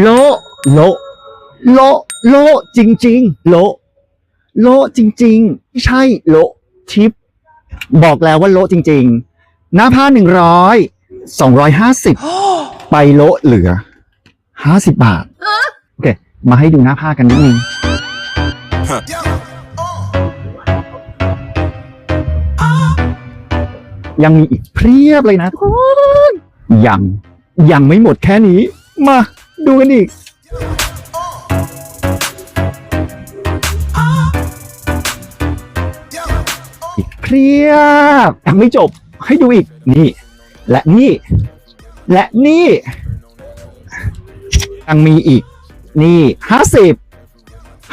โลโลโลโลจริง ๆ โลโลจริง ๆ ไม่ใช่โลทิป บอกแล้วว่าโลจริง ๆ หน้าผ้าหนึ่งร้อยสองร้อยห้าสิบไปโลเหลือห้าสิบบาท โอเค มาให้ดูหน้าผ้ากันนิดนึงยังมีอีกเพียบเลยนะทุกคนยังยังไม่หมดแค่นี้ มา ดูกันอีกอีกเพียบยังไม่จบให้ดูอีกนี่ และนี่ และนี่ยังมีอีก นี่ห้าสิบ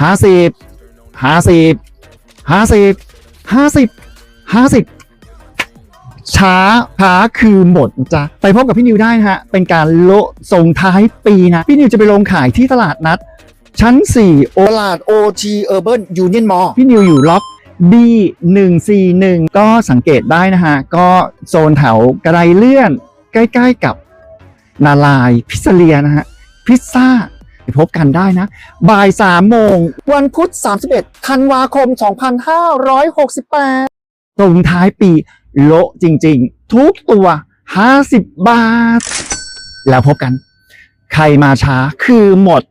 ห้าสิบห้าสิบห้าสิบห้าสิบห้าสิบ ช้าช้าคือหมดจ้ะไปพบกับพี่นิวได้นะฮะ เป็นการโละส่งท้ายปีนะ พี่นิวจะไปลงขายที่ตลาดนัด ชั้น 4 โอตลาด OT Urban Union Mall พี่นิวอยู่ล็อก B 1 4 1 ก็สังเกตได้นะฮะ ก็โซนแถวกระไดเลื่อน ใกล้ๆกับนาลายพิซซาเลียนะฮะ พิซซ่าไปพบกันได้นะ บ่าย 3 โมง วันพุธ 31 ธันวาคม 2568ตรงท้ายปี โละจริงๆ ทุกตัว 50 บาท แล้วพบกัน ใครมาช้าคือหมด